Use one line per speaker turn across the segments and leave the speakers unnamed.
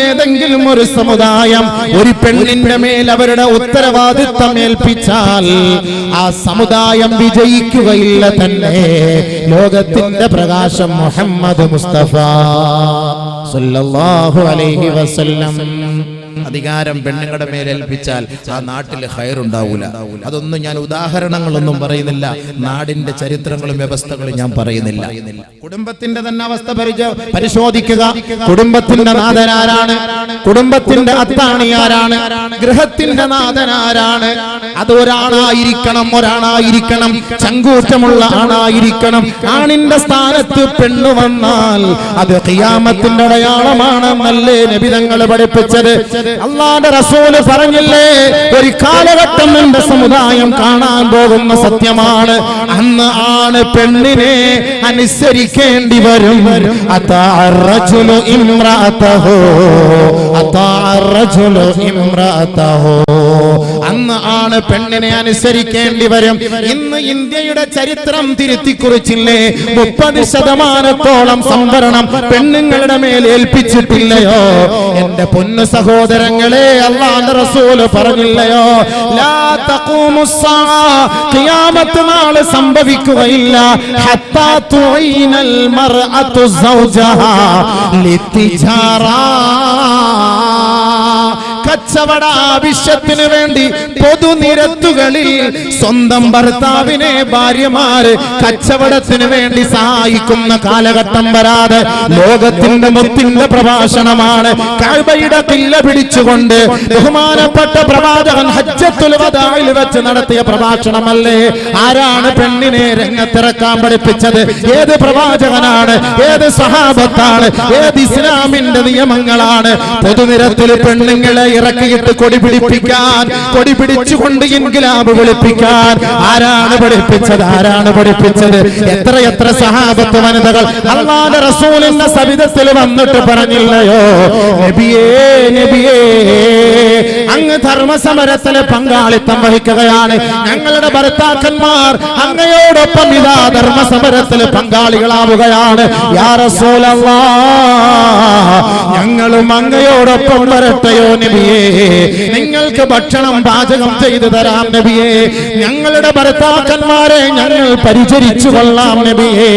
ഏതെങ്കിലും ഒരു സമുദായം ഒരു പെണ്ണിന്റെ മേൽ അവരുടെ ഉത്തരവാദിത്തം ഏൽപ്പിച്ചാൽ ആ സമുദായം വിജയിക്കുകയില്ല തന്നെ. ലോകത്തിന്റെ പ്രകാശം മുഹമ്മദ് മുസ്തഫ സല്ലല്ലാഹു അലൈഹി വസല്ലം. അധികാരം പെണ്ണുങ്ങളുടെ മേൽ ഏൽപ്പിച്ചാൽ ആ നാട്ടിൽ ഹയറുണ്ടാവൂല അതൊന്നും ഞാൻ ഉദാഹരണങ്ങളൊന്നും പറയുന്നില്ല. നാടിന്റെ ചരിത്രങ്ങളും വ്യവസ്ഥകളും ഞാൻ പറയുന്നില്ല. കുടുംബത്തിന്റെ തന്നെ അവസ്ഥ പരിശോധിക്കുക. കുടുംബത്തിന്റെ നാഥനാരാണ്. കുടുംബത്തിന്റെ അത്താണി ആരാണ് ഗൃഹത്തിന്റെ നാഥനാരാണ്. അത് ഒരാളായിരിക്കണം. ഒരാളായിരിക്കണം. ചങ്കൂറ്റമുള്ള ആണായിരിക്കണം. ആണിന്റെ സ്ഥാനത്ത് പെണ്ണു വന്നാൽ അത് ഖിയാമത്തിന്റെ അടയാളമാണെന്നല്ലേ നബിതങ്ങൾ പഠിപ്പിച്ചത്. അള്ളാന്റെ റസൂൽ പറഞ്ഞില്ലേ? ഒരു കാലഘട്ടം എന്റെ സമുദായം കാണാൻ പോകുന്ന സത്യമാണ്. അന്ന് ആണ് പെണ്ണിനെ അനുസരിക്കേണ്ടി വരും. അതാറജുലു ഇമ്രാത്തഹോ അതാറജുലു ഇമ്രാത്തഹോ അന്ന് ആണ് പെണ്ണിനെ അനുസരിക്കേണ്ടി വരും. ഇന്ന് ഇന്ത്യയുടെ ചരിത്രം തിരുത്തി കുറിച്ചില്ലേ മുപ്പത് ശതമാനത്തോളം സംവരണം പെണ്ണുങ്ങളുടെ മേൽ ഏൽപ്പിച്ചിട്ടില്ലയോ? എന്റെ പൊന്നു സഹോദരങ്ങളെ അള്ളാന്റെ റസൂൽ പറഞ്ഞില്ലയോ? ഖിയാമത്ത് നാൾ സംഭവിക്കുകയില്ല. ലിത്തിജാറാ. കച്ചവട ആവശ്യത്തിന് വേണ്ടി പൊതുനിരത്തുകളിൽ സ്വന്തം ഭർത്താവിനെ ഭാര്യമാര് കച്ചവടത്തിന് വേണ്ടി സഹായിക്കുന്ന കാലഘട്ടം വരാതെ ലോകത്തിന്റെ മുത്തിന്റെ പ്രഭാഷണമാണ് കഴിവയുടെ കില്ല പിടിച്ചുകൊണ്ട് ബഹുമാനപ്പെട്ട പ്രവാചകൻ ഹജ്ജത്തുൽ വദാഇൽ വെച്ച് നടത്തിയ പ്രഭാഷണമല്ലേ? ആരാണ് പെണ്ണിനെ രംഗത്തിറക്കാൻ പഠിപ്പിച്ചത്? ഏത് പ്രവാചകനാണ്? ഏത് സഹാബത്താണ്? ഏത് ഇസ്ലാമിന്റെ നിയമങ്ങളാണ്? പൊതുനിരത്തിൽ പെണ്ണുങ്ങളെ ഇറക്കിയിട്ട് കൊടി പിടിപ്പിക്കാൻ കൊടി പിടിച്ചുകൊണ്ട് ഇൻകിലാബ് വിളിപ്പിക്കാൻ. ആരാണ് പഠിപ്പിച്ചത്? ആരാണ് പഠിപ്പിച്ചത്? എത്ര എത്ര സഹാബത്ത് വനിതകൾ അള്ളാന്റെ റസൂലിന്റെ സവിധത്തിൽ വന്നിട്ട് പറഞ്ഞില്ലയോ? നബിയേ നബിയേ അങ്ങ് ധർമ്മസമരത്തിലെ പങ്കാളിത്തം വഹിക്കുകയാണ്. ഞങ്ങളുടെ ഭർത്താക്കന്മാർ അങ്ങയോടൊപ്പം ഇതാ ധർമ്മസമരത്തിൽ പങ്കാളികളാവുകയാണ്. യാ റസൂലല്ലാ ഞങ്ങളും അങ്ങയോടൊപ്പം വരട്ടെയോ നബിയേ? നിങ്ങൾക്ക് ഭക്ഷണം പാചകം ചെയ്തു തരാം നബിയെ. ഞങ്ങളുടെ ഭർത്താക്കന്മാരെ ഞങ്ങൾ പരിചരിച്ചു കൊള്ളാം നബിയെ.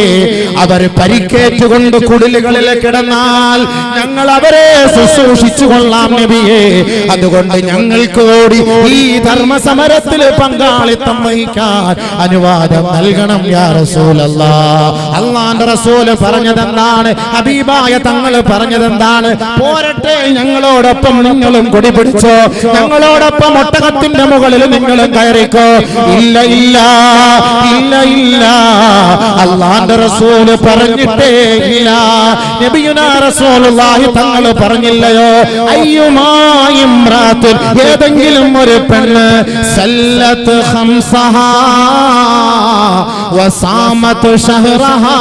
അവർ പരിക്കേറ്റുകൊണ്ട് കുടിലുകളിൽ കിടന്നാൽ ഞങ്ങൾ അവരെ ശുശ്രൂഷിച്ചു കൊള്ളാം നബിയെ. അതുകൊണ്ട് ഞങ്ങൾക്ക് കൂടി ഈ ധർമ്മസമരത്തിൽ പങ്കാളിത്തം വഹിക്കാൻ അനുവാദം നൽകണം യാ അള്ളാന്റെ റസൂൽ പറഞ്ഞതെന്താണ്? ഹബീബായ തങ്ങൾ പറഞ്ഞതെന്താണ്? പോരട്ടെ ഞങ്ങളോടൊപ്പം നിങ്ങളും കൊടി പിടിച്ചോ ഞങ്ങളോടൊപ്പം ഒട്ടകത്തിന്റെ മുകളിൽ നിങ്ങളും കയറിക്കോ ഇല്ല ഇല്ല ഇല്ല ഇല്ല അള്ളാന്റെ റസൂല് പറഞ്ഞിട്ടേ ഇല്ല നബിയുനാ റസൂലുള്ളാഹി തങ്ങൾ പറഞ്ഞില്ലയോ അയ്യുമായും ഏതെങ്കിലും ഒരു പെണ്ണ് സല്ലത്ത് ഖംസഹാ വസാമത്ത് ഷഹ്റഹാ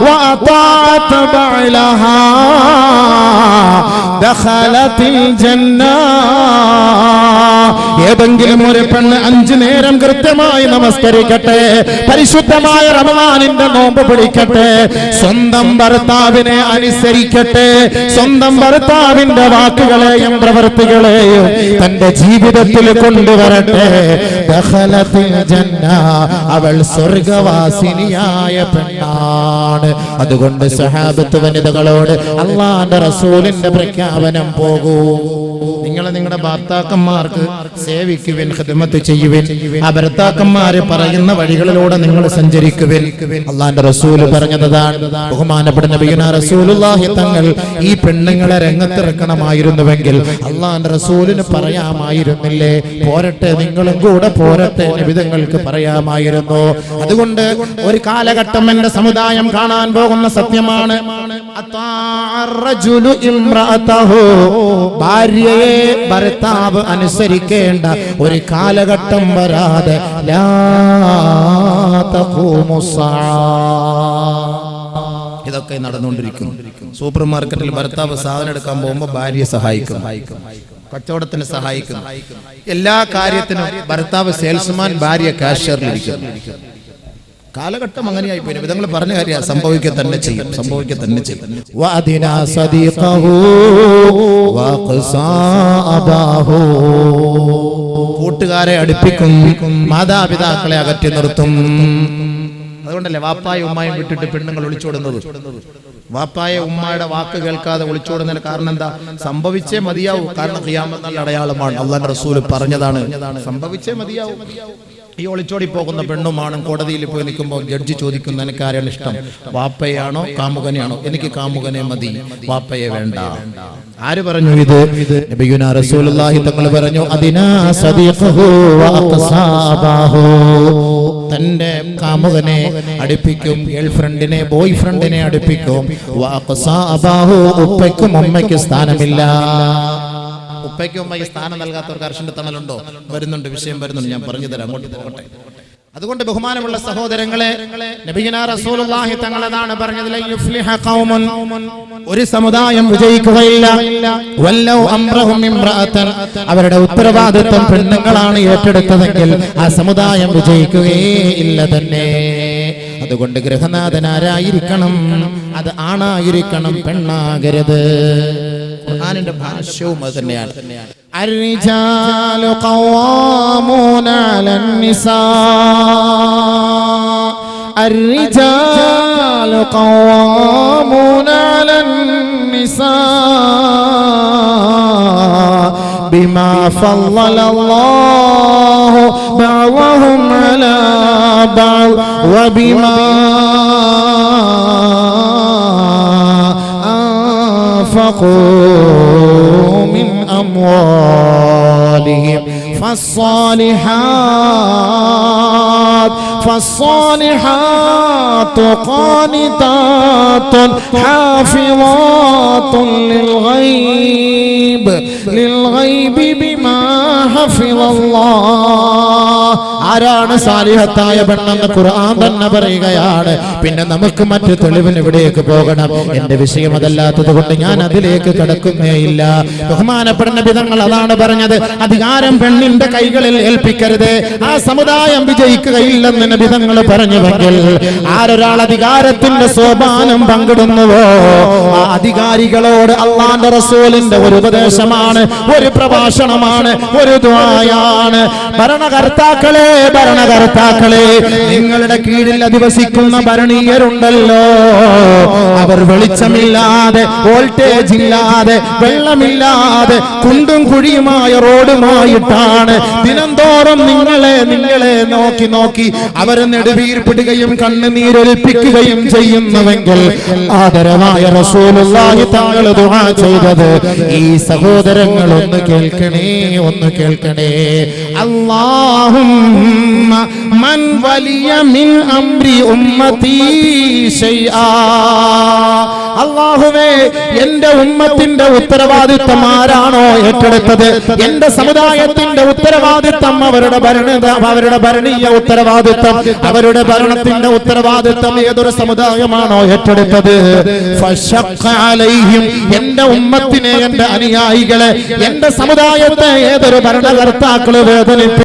وأطاعت بعلها دخلت الجنة ഏതെങ്കിലും ഒരു പെണ്ണ് അഞ്ചു നേരം കൃത്യമായി നമസ്കരിക്കട്ടെ. പരിശുദ്ധമായ റമദാനിന്റെ നോമ്പ് പിടിക്കട്ടെ. സ്വന്തം ഭർത്താവിനെ അനുസരിക്കട്ടെ. സ്വന്തം ഭർത്താവിന്റെ വാക്കുകളെയും പ്രവൃത്തികളെയും തന്റെ ജീവിതത്തിൽ കൊണ്ടുവരട്ടെ. അവൾ സ്വർഗവാസിനിയായ പെണ്ണാണ്. അതുകൊണ്ട് സഹാബത്ത് വനിതകളോട് അള്ളാന്റെ റസൂലിന്റെ പ്രഖ്യാപനം പോകൂ. നിങ്ങൾ നിങ്ങളുടെ ഭർത്താക്കന്മാർക്ക് സേവിക്കുവിൻ ഖിദ്മത്ത് ചെയ്യുവിൻ. ആ ഭർത്താക്കന്മാര് പറയുന്ന വഴികളിലൂടെ നിങ്ങൾ സഞ്ചരിക്കുവിൻ. അള്ളാന്റെ റസൂൽ പറഞ്ഞതാണ്. ബഹുമാനപ്പെട്ട നബിയുന റസൂലുള്ളാഹി തങ്ങൾ ഈ പെണ്ണുങ്ങളെ രംഗത്തിറക്കണമായിരുന്നുവെങ്കിൽ അള്ളാന്റെ റസൂലിന് പറയാമായിരുന്നില്ലേ? പോരട്ടെ നിങ്ങളും കൂടെ പോരട്ടെ നബിതങ്ങൾക്ക് പറയാമായിരുന്നു. അതുകൊണ്ട് ഒരു കാലഘട്ടം എന്റെ സമുദായം കാണാൻ പോകുന്ന സത്യമാണ്. ഭാര്യയെ ഭർത്താവ് അനുസരിക്കേണ്ട ഒരു കാലഘട്ടം വരാതെ. ഇതൊക്കെ നടന്നുകൊണ്ടിരിക്കുന്നു. സൂപ്പർ മാർക്കറ്റിൽ ഭർത്താവ് സാധനം എടുക്കാൻ പോകുമ്പോൾ ഭാര്യയെ സഹായിക്കും. കച്ചവടത്തിന് സഹായിക്കും. എല്ലാ കാര്യത്തിനും ഭർത്താവ് സെയിൽസ്മാൻ ഭാര്യ കാഷ്യറിലിരിക്കുന്നു കാലഘട്ടം അങ്ങനെയായി പോയി നിങ്ങൾ പറഞ്ഞ കാര്യ സംഭവിക്കുക തന്നെ ചെയ്യും. സംഭവിക്കുക തന്നെ ചെയ്യും. കൂട്ടുകാരെ അടുപ്പിക്കും. മാതാപിതാക്കളെ അകറ്റി നിർത്തും. അതുകൊണ്ടല്ലേ വാപ്പായ ഉമ്മായും വിട്ടിട്ട് പെണ്ണുങ്ങൾ ഒളിച്ചോടുന്നത്? വാപ്പായ ഉമ്മായുടെ വാക്ക് കേൾക്കാതെ ഒളിച്ചോടുന്നതിന് കാരണം എന്താ? സംഭവിച്ചേ മതിയാവും. കാരണം അടയാളമാണ്. അള്ളാൻ റസൂൽ പറഞ്ഞതാണ്. സംഭവിച്ചേ മതിയാവും. ഈ ഒളിച്ചോടി പോകുന്ന പെണ്ണുമാണ് കോടതിയിൽ പോയി നിൽക്കുമ്പോൾ ജഡ്ജി ചോദിക്കുന്ന എനിക്ക് ആരാണ് ഇഷ്ടം? വാപ്പയാണോ കാമുകനെയാണോ? എനിക്ക് കാമുകനെ മതി. വാപ്പയെ വേണ്ട. ആര് പറഞ്ഞു ഇത്?
നബിയുന റസൂലുള്ളാഹി തങ്ങൾ പറഞ്ഞു സദീഖഹു
തന്റെ കാമുകനെ അടുപ്പിക്കും ഗേൾ ഫ്രണ്ടിനെ ബോയ് ഫ്രണ്ടിനെ അടുപ്പിക്കും
ഉപ്പയ്ക്കും അമ്മയ്ക്കും സ്ഥാനമില്ല.
ഉപ്പയ്ക്കും ഉമ്മയ്ക്ക് സ്ഥാനം നൽകാത്തവർക്ക് അർഷന്റെ തണലുണ്ടോ? വരുന്നുണ്ട് വിഷയം വരുന്നുണ്ട്. ഞാൻ പറഞ്ഞു തരാം അങ്ങോട്ട് പോകട്ടെ. അതുകൊണ്ട് ബഹുമാനമുള്ള സഹോദരങ്ങളെ റസൂലുള്ളാഹി തങ്ങളതാണ് പറഞ്ഞത്
ഒരു സമുദായം വിജയിക്കുകയില്ല. അവരുടെ ഉത്തരവാദിത്വം പെണ്ണുങ്ങളാണ് ഏറ്റെടുത്തതെങ്കിൽ ആ സമുദായം വിജയിക്കുകയേ ഇല്ല തന്നെ. അതുകൊണ്ട് ഗൃഹനാഥൻ ആരായിരിക്കണം അത് ആണായിരിക്കണം പെണ്ണാകരുത്.
ഖുർആനിന്റെ ഭാഷ്യവും അത് തന്നെയാണ്
الرجال قوامون على النساء الرجال قوامون على النساء بما فضل الله بعضهم على بعض وبما أنفقوا من أموالهم فالصالحات فالصالحات قانتات حافظات للغيب للغيب بما حفظ الله ആരാണ് സാലിഹത്തായ പെണ്ണെന്ന് ഖുർആൻ തന്നെ പറയുകയാണ്. പിന്നെ നമുക്ക് മറ്റു തെളിവിന് ഇവിടേക്ക് പോകണം. എന്റെ വിഷയം അതല്ലാത്തത് കൊണ്ട് ഞാൻ അതിലേക്ക് കടക്കുന്നേയില്ല ബഹുമാനപ്പെടുന്ന വിധങ്ങൾ അതാണ് പറഞ്ഞത്. അധികാരം പെണ്ണിന്റെ കൈകളിൽ ഏൽപ്പിക്കരുത്. ആ സമുദായം വിജയിക്കുകയില്ലെന്ന് നബിതങ്ങൾ പറഞ്ഞുവെങ്കിൽ ആരൊരാൾ അധികാരത്തിന്റെ സോപാനം പങ്കിടുന്നുവോ? ആ അധികാരികളോട് അള്ളാന്റെ റസൂലിന്റെ ഒരു ഉപദേശമാണ് ഒരു പ്രഭാഷണമാണ് ഒരു ദ്വായാണ് ഭരണകർത്താക്കളെ ഭരണകർത്താക്കളെ നിങ്ങളുടെ കീഴിൽ അധിവസിക്കുന്ന ഭരണീയരുണ്ടല്ലോ. അവർ വെളിച്ചമില്ലാതെ വോൾട്ടേജ് ഇല്ലാതെ വെള്ളമില്ലാതെ കുണ്ടും കുഴിയുമായ റോഡുമായിട്ടാണ് ദിനംതോറും നിങ്ങളെ നിങ്ങളെ നോക്കി നോക്കി അവരെ നെടുവീർപ്പിടുകയും കണ്ണുനീരൊലിപ്പിക്കുകയും ചെയ്യുന്നുവെങ്കിൽ ആദരവായ റസൂലുള്ളാഹി താങ്കൾ ദുആ ചെയ്തത് ഈ സഹോദരങ്ങൾ ഒന്ന് കേൾക്കണേ ഒന്ന് കേൾക്കണേ. അല്ലാഹുമ്മ മൻ ولي من അംരി أمتي شيئا. അള്ളാഹുവേ എന്റെ ഉമ്മത്തിന്റെ ഉത്തരവാദിത്തം ആരാണോ ഏറ്റെടുത്തത്? എന്റെ സമുദായത്തിന്റെ ഉത്തരവാദിത്തം അവരുടെ ഭരണ അവരുടെ ഭരണീയ ഉത്തരവാദിത്തം. അവരുടെ ഭരണത്തിന്റെ ഉത്തരവാദിത്തം ഏതൊരു സമുദായമാണോ ഏറ്റെടുത്തത്? എന്റെ ഉമ്മത്തിനെ എന്റെ അനുയായികളെ എന്റെ സമുദായത്തെ ഏതൊരു ഭരണകർത്താക്കൾ വേദനിപ്പി